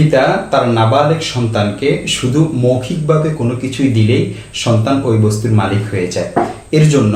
পিতা তার নাবালেক সন্তানকে শুধু মৌখিকভাবে কোনো কিছুই দিলেই সন্তান ওই বস্তুর মালিক হয়ে যায়। এর জন্য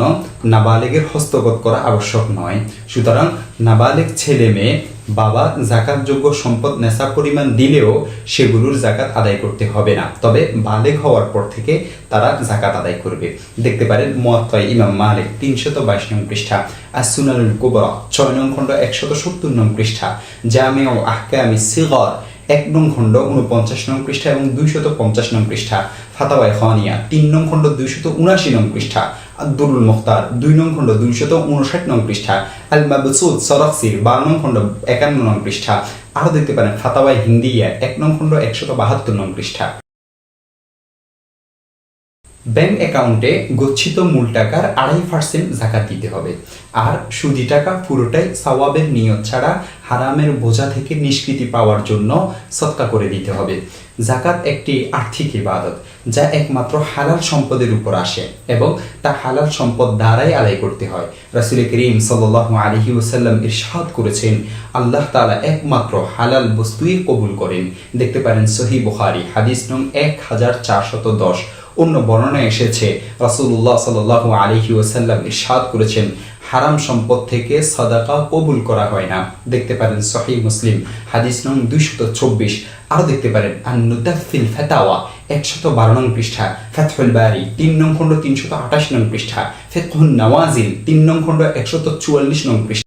নাবালেগের হস্তগত করা আবশ্যক নয়। সুতরাং নাবালেক ছেলে মেয়ে বাবা জাকাতযোগ্য সম্পদ নেশা পরিমাণ দিলেও সেগুলোর জাকাত আদায় করতে হবে না। তবে বালেগ হওয়ার পর থেকে তারা জাকাত আদায় করবে। দেখতে পারেন মোয়াত্তাই ইমাম মালিক তিনশত বাইশ নং পৃষ্ঠা আসুনানুল কুবরা ছয় নং খণ্ড, একশত সত্তর নং পৃষ্ঠা জামে ও আহকামি সিগর এক নং খণ্ড উনপঞ্চাশ নং পৃষ্ঠা এবং দুইশত পঞ্চাশ নং পৃষ্ঠা। ফাতাওয়াই খানিয়া তিন নং খণ্ড দুইশত উনাশি নং পৃষ্ঠা। আব্দুল মুখতার, দুই নং খণ্ড দুইশত উনষাট নং পৃষ্ঠা। আল মাবসুদ সরফসির, বারো নং খণ্ড একান্ন নং পৃষ্ঠা। আরও দেখতে পারেন ফাতাওয়াই হিন্দিয়া, এক নং খণ্ড একশত বাহাত্তর নং পৃষ্ঠা। ব্যাংক অ্যাকাউন্টে গচ্ছিত মূল টাকার আড়াই পার্সেন্ট জাকাত দিতে হবে। আর সুদি টাকা পুরোটাই সওয়াবের নিয়ত ছাড়া হারামের বোঝা থেকে নিষ্কৃতি পাওয়ার জন্য সৎকা করে দিতে হবে। জাকাত একটি আর্থিক ইবাদত, যা একমাত্র হালাল সম্পদের উপর আসে এবং তা হালাল সম্পদ দ্বারাই আদায় করতে হয়। রাসুল করিম সাল আলহি ওসাল্লাম ইরশাদ করেছেন, আল্লাহ তালা একমাত্র হালাল বস্তুই কবুল করেন। দেখতে পারেন সহি বুখারি, হাদিস নং এক হাজার চারশত দশ। অন্য বর্ণনায় এসেছে রাসুল্লাহ সাল আলহি ওসাল্লাম ইরশাদ করেছেন, হারাম সম্পদ থেকে সদাকা কবুল করা হয় না। দেখতে পারেন সহি মুসলিম, হাদিস নং দুইশত চব্বিশ। আরও দেখতে পারেন, আন্নুদাফিল ফেতাওয়া, একশত বারো নং পৃষ্ঠা। ফেথুল বারি, তিন নং খণ্ড তিনশত আঠাশ নং পৃষ্ঠা। ফেতহুল নওয়াজিল, তিন নং খণ্ড একশত চুয়াল্লিশ নং পৃষ্ঠা।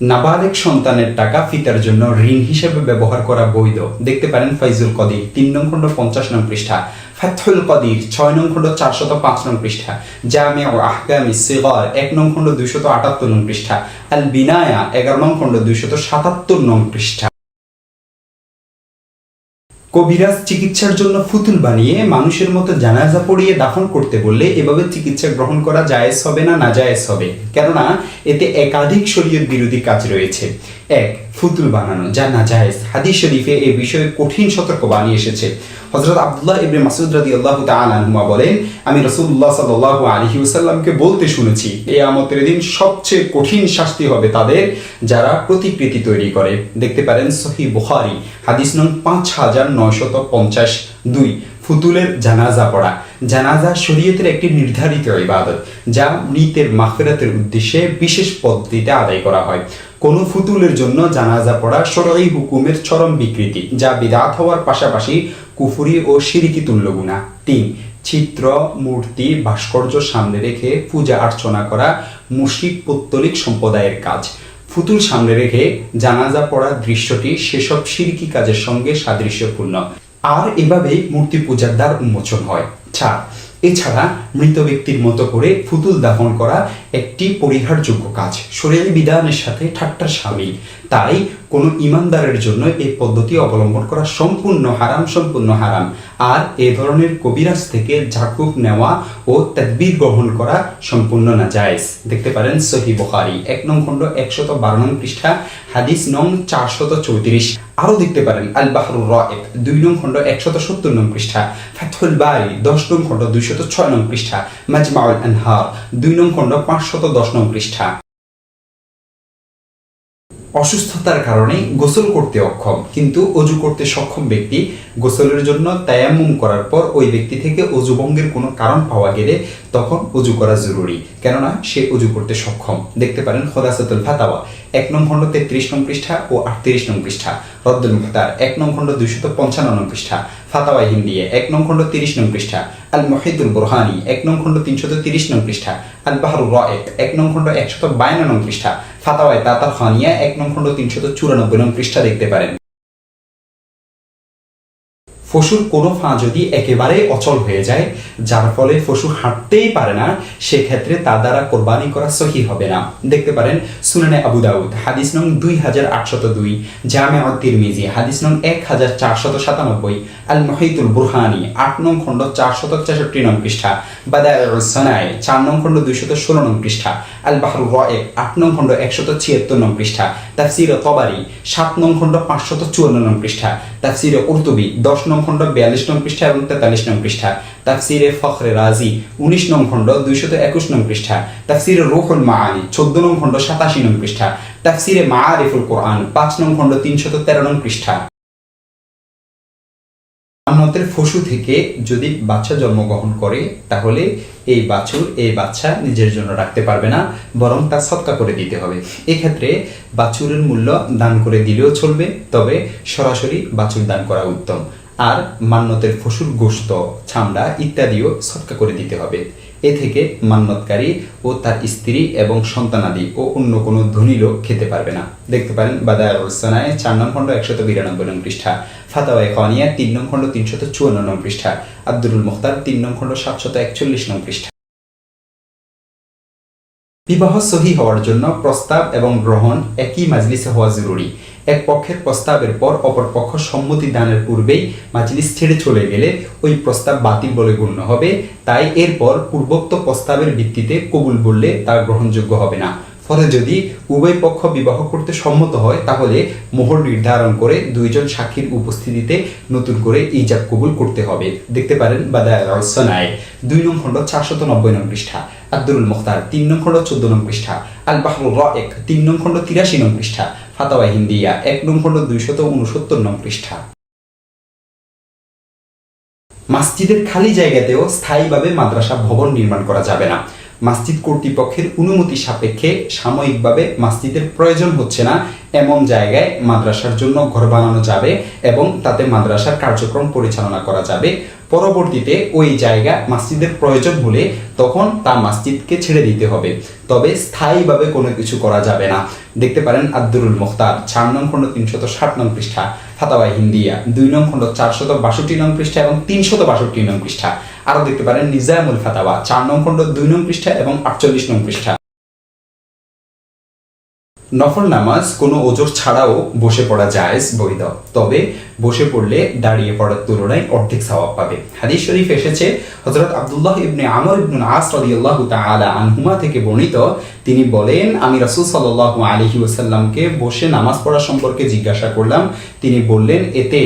নাবালেক সন্তানের টাকা ফিতার জন্য ঋণ হিসেবে ব্যবহার করা বৈধ। দেখতে পারেন ফাইজুল কদির, তিন নং খণ্ড পঞ্চাশ নং পৃষ্ঠা ফাথুল কদির, ছয় নং খণ্ড চারশত পাঁচ নং পৃষ্ঠা জামিয়া ও আহকামি সিগর, এক নং খণ্ড দুইশত আটাত্তর নং পৃষ্ঠা, আল বিনায়া, এগারো নং খণ্ড দুইশত সাতাত্তর নং পৃষ্ঠা। কবিরাজ চিকিৎসার জন্য ফুতুল বানিয়ে মানুষের মতো জানাজা পড়িয়ে দাফন করতে বললে এভাবে চিকিৎসা গ্রহণ করা জায়েজ হবে না না জায়েজ হবে? কেননা, এতে একাধিক শরীয়ত বিরোধী কাজ রয়েছে। এক ফুতুল বানানো, যা না জায়েজ হাদিস শরীফে এ বিষয়ে কঠিন সতর্ক বানিয়ে এসেছে। হজরত আবদুল্লাহ ইবনে মাসুদ রাদি আল্লাহ তালুমা বলেন, আমি রসুল্লাহ সাল আলহি ওসাল্লামকে বলতে শুনেছি এই আমতের দিন সবচেয়ে কঠিন শাস্তি হবে তাদের, যারা প্রতিকৃতি তৈরি করে। দেখতে পারেন সহি বুখারি, হাদিস নং পাঁচ হাজার নয়শত পঞ্চাশ দুই, ফুতুলের জানাজা পড়া। জানাজা শরীয়তের একটি নির্ধারিত ইবাদত, যা মৃতের মাফেরাতের উদ্দেশ্যে বিশেষ পদ্ধতিতে আদায় করা হয়। কোন ফুতুলের জন্য জানাজা পড়া সরই হুকুমের চরম বিকৃতি, যা বিদাত হওয়ার পাশাপাশি কুফুরি ও সিরিকি তুল্য গুণা তিন চিত্র মূর্তি, ভাস্কর্য সামনে রেখে পূজা অর্চনা করা মুশিক পত্তলিক সম্প্রদায়ের কাজ। ফুতুল সামনে রেখে জানাজা পড়ার দৃশ্যটি সেসব সিরকি কাজের সঙ্গে সাদৃশ্যপূর্ণ। আর এভাবেই মূর্তি পূজার দ্বার উন্মোচন হয়। চার এছাড়া মৃত ব্যক্তির মতো করে ফুতুল দাফন করা একটি পরিহারযোগ্য কাজ। শরীর বিধানের সাথে ঠাট্টা সামিল। তাই কোনো ইমানদারের জন্য এই পদ্ধতি অবলম্বন করা সম্পূর্ণ হারাম সম্পূর্ণ হারাম। আর এ ধরনের কবিরাজ থেকে ঝাকুক নেওয়া ও তদবির গ্রহণ করা সম্পূর্ণ না জায়েজ দেখতে পারেন সহি বখারি, এক নং খণ্ড, একশত বারো নং পৃষ্ঠা, হাদিস নং চারশত চৌত্রিশ। আরও দেখতে পারেন আল বাহরুর রায়েক দুই নং খণ্ড, একশত সত্তর নং পৃষ্ঠা ফাথুল বারি, দশ নং খণ্ড, দুইশত ছয় নং পৃষ্ঠা, মাজমাউল আনহার, দুই নং খণ্ড, পাঁচশত দশ নং পৃষ্ঠা। অসুস্থতার কারণে গোসল করতে অক্ষম। কিন্তু অজু করতে সক্ষম ব্যক্তি গোসলের জন্য তায়াম্মুম করার পর ওই ব্যক্তি থেকে অজুভঙ্গের কোনো কারণ পাওয়া গেলে তখন অজু করা জরুরি। কেননা সে অজু করতে সক্ষম। দেখতে পারেন খোদাসাতুল ফাতাওয়া। এক নং খণ্ড তেত্রিশ নং পৃষ্ঠা ও আটত্রিশ নং পৃষ্ঠা। রদ্দুল মুখতার এক নং খণ্ড দুইশত পঞ্চান্ন নং পৃষ্ঠা। ফাতাওয়া হিন্দিয়ে এক নং খণ্ড তিরিশ নং পৃষ্ঠা। আল মহিদুল বুরহানি এক নং খণ্ড তিনশত তিরিশ নং পৃষ্ঠা। আল রায়েক এক নং খণ্ড একশত বায়ান্ন নং পৃষ্ঠা। ফাতাওয়ায় তাতাল খানিয়া এক নং খণ্ড তিনশত চুরানব্বই নং পৃষ্ঠা দেখতে পারেন। ফসুর কোনো ফা যদি একেবারে অচল হয়ে যায়, যার ফলে ফসু হাঁটতেই পারে না, সেক্ষেত্রে তার দ্বারা কোরবানি করা সহি হবে না। দেখতে পারেন সুনানে আবু দাউদ, হাদিস নং দুই হাজার আটশত দুই, জামে তিরমিজি, হাদিস নং এক হাজার চারশত সাতানব্বই আল মহিতুল বুরহানি, আট নং খণ্ড চারশত ছেষট্টি নং পৃষ্ঠা বাদা সনায় চার নং খণ্ড দুইশত ষোলো নং পৃষ্ঠা আল বাহরু রয়েক, আট নং খণ্ড একশত ছিয়াত্তর নং পৃষ্ঠা তাফসির তবারি সাত নং খণ্ড পাঁচশত চুয়ান্ন নং পৃষ্ঠা তাফসির উর্তুবি দশ নং খণ্ড বিয়াল্লিশ নং পৃষ্ঠা এবং তেতাল্লিশ নং পৃষ্ঠা। তাফসিরে ফখরে রাজি, উনিশ নং খণ্ড, দুইশত একুশ নং পৃষ্ঠা। তাফসিরে রুহুল মাআনি, চোদ্দ নং খণ্ড, সাতাশি নং পৃষ্ঠা। তাফসিরে মাআরিফুল কোরআন, পাঁচ নং খণ্ড, তিনশত তেরো নং পৃষ্ঠা। মান্নতের ফসু থেকে যদি বাচ্চা জন্মগ্রহণ করে, তাহলে এই বাছুর, এই বাচ্চা নিজের জন্য রাখতে পারবে না, বরং তা সৎকা করে দিতে হবে। এক্ষেত্রে বাছুরের মূল্য দান করে দিলেও চলবে, তবে সরাসরি বাছুর দান করা উত্তম। আর মান্নতের ফসুর গোশত, চামড়া ইত্যাদিও সৎকা করে দিতে হবে। এ থেকে মান্নতকারী ও তার স্ত্রী এবং সন্তানাদি ও অন্য কোনো ধনী লোক খেতে পারবে না। দেখতে পারেন বাদায় রোসানায় চার নং খণ্ড একশত বিরানব্বই নং পৃষ্ঠা ফাতাওয়াই খানিয়া তিন নং খণ্ড তিনশত চুয়ান্ন নং পৃষ্ঠা আব্দুল মুখতার তিন নং খণ্ড সাতশত একচল্লিশ নং পৃষ্ঠা। বিবাহ সহি হওয়ার জন্য প্রস্তাব এবং গ্রহণ একই মাজলিসে হওয়া জরুরি। এক পক্ষের প্রস্তাবের পর অপর পক্ষ সম্মতি দানের পূর্বেই মাজলিস ছেড়ে চলে গেলে ওই প্রস্তাব বাতিল বলে গণ্য হবে। তাই এরপর পূর্বোক্ত প্রস্তাবের ভিত্তিতে কবুল বললে তা গ্রহণযোগ্য হবে না। ফলে যদি উভয় পক্ষ বিবাহ করতে সম্মত হয়, তাহলে মোহর নির্ধারণ করে দুইজন সাক্ষীর উপস্থিতিতে নতুন করে ইজাব কবুল করতে হবে। দেখতে পারেন বাদায় দুই নং খণ্ড চারশত নব্বই নং পৃষ্ঠা। আব্দুল মুখতার তিন নং খণ্ড চোদ্দ নং পৃষ্ঠা। আল এক তিন নং খণ্ড তিরাশি নং পৃষ্ঠা। ফাতাওয়া হিন্দিয়া, এক নং খণ্ড দুইশত উনসত্তর নং পৃষ্ঠা। মাসজিদের খালি জায়গাতেও স্থায়ীভাবে মাদ্রাসা ভবন নির্মাণ করা যাবে না। মসজিদ কর্তৃপক্ষের অনুমতি সাপেক্ষে সাময়িকভাবে মাসজিদের প্রয়োজন হচ্ছে না, এমন জায়গায় মাদ্রাসার জন্য ঘর বানানো যাবে এবং তাতে মাদ্রাসার কার্যক্রম পরিচালনা করা যাবে। পরবর্তীতে ওই জায়গা মাসজিদের প্রয়োজন হলে তখন তা মাসজিদকে ছেড়ে দিতে হবে। তবে স্থায়ীভাবে কোনো কিছু করা যাবে না। দেখতে পারেন আব্দুল মুখতার, চার নং খণ্ড তিনশত ষাট নং পৃষ্ঠা ফাতাবাই হিন্দিয়া, দুই নং খণ্ড চারশত বাষট্টি নং পৃষ্ঠা এবং তিনশত বাষট্টি নং পৃষ্ঠা। আরও দেখতে পারেন নিজামুল ফাতাওয়া, চার নং খণ্ড দুই নং পৃষ্ঠা এবং আটচল্লিশ নং পৃষ্ঠা। নফল নামাজ কোনো ওজোর ছাড়াও বসে পড়া যায় বৈধ। তবে বসে পড়লে দাঁড়িয়ে পড়ার তুলনায় অর্ধেক সওয়াব পাবে। হাদিস শরীফ এসেছে, হযরত আব্দুল্লাহ ইবনে আমর ইবনুল আস রাদিয়াল্লাহু তাআলা আনহুমা থেকে বর্ণিত। তিনি বলেন, আমি রাসূল সাল্লাল্লাহু আলাইহি ওয়াসাল্লামকে বসে নামাজ পড়া সম্পর্কে জিজ্ঞাসা করলাম। তিনি বললেন, এতে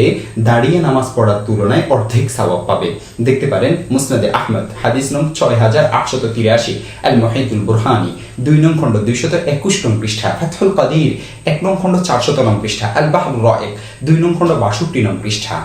দাঁড়িয়ে নামাজ পড়ার তুলনায় অর্ধেক সওয়াব পাবে। দেখতে পারেন মুসনাদে আহমদ, হাদিস নং ছয় হাজার আটশত তিরাশি আল মহিদুল বুরহানি, দুই নং খণ্ড দুইশত একুশ নং পৃষ্ঠা, ফাতহুল কাদির, এক নং খণ্ড চারশত নং পৃষ্ঠা আল বাহরুর রায়েক। দুই নং খণ্ড বাষট্টি নং পৃষ্ঠা।